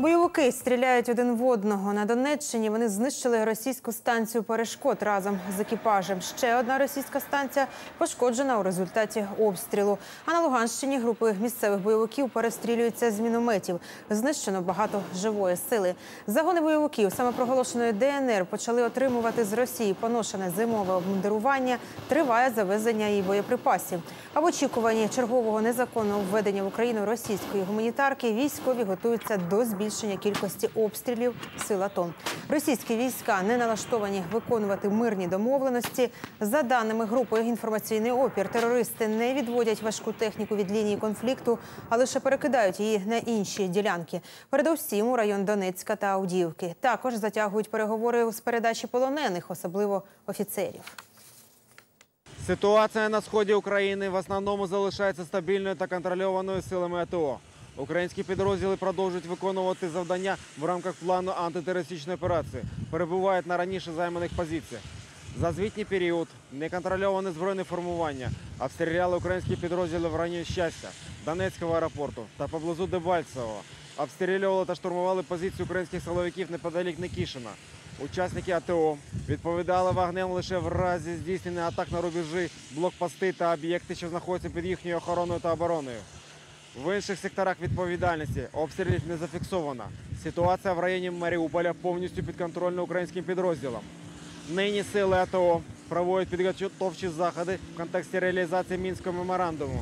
Бойовики стріляють один в одного. На Донеччині вони знищили російську станцію перешкод разом з екіпажем. Ще одна російська станція пошкоджена у результаті обстрілу. А на Луганщині групи місцевих бойовиків перестрілюються з мінометів. Знищено багато живої сили. Загони бойовиків самопроголошеної ДНР почали отримувати з Росії поношене зимове обмундирування. Триває завезення і боєприпасів. А в очікуванні чергового незаконного введення в Україну російської гуманітарки військові готуються до збільшення кількості обстрілів сил АТО. Російські війська не налаштовані виконувати мирні домовленості. За даними групи інформаційний опір, терористи не відводять важку техніку від лінії конфлікту, а лише перекидають її на інші ділянки. Передовсім у район Донецька та Авдіївки. Також затягують переговори з передачі полонених, особливо офіцерів. Ситуація на сході України в основному залишається стабільною та контрольованою силами АТО. Українські підрозділи продовжують виконувати завдання в рамках плану антитерористичної операції, перебувають на раніше займаних позиціях. За звітній період неконтрольоване збройне формування обстріляли українські підрозділи в районі щастя, Донецького аеропорту та поблизу Дебальцевого. Обстрілювали та штурмували позиції українських силовиків неподалік Никішина. Учасники АТО відповідали вогнем лише в разі здійснення атак на рубежі, блокпости та об'єкти, що знаходяться під їхньою охороною та обороною. В інших секторах відповідальності обстрілів не зафіксовано. Ситуація в районі Маріуполя повністю підконтрольна українським підрозділам. Нині сили АТО проводять підготовчі заходи в контексті реалізації мінського меморандуму.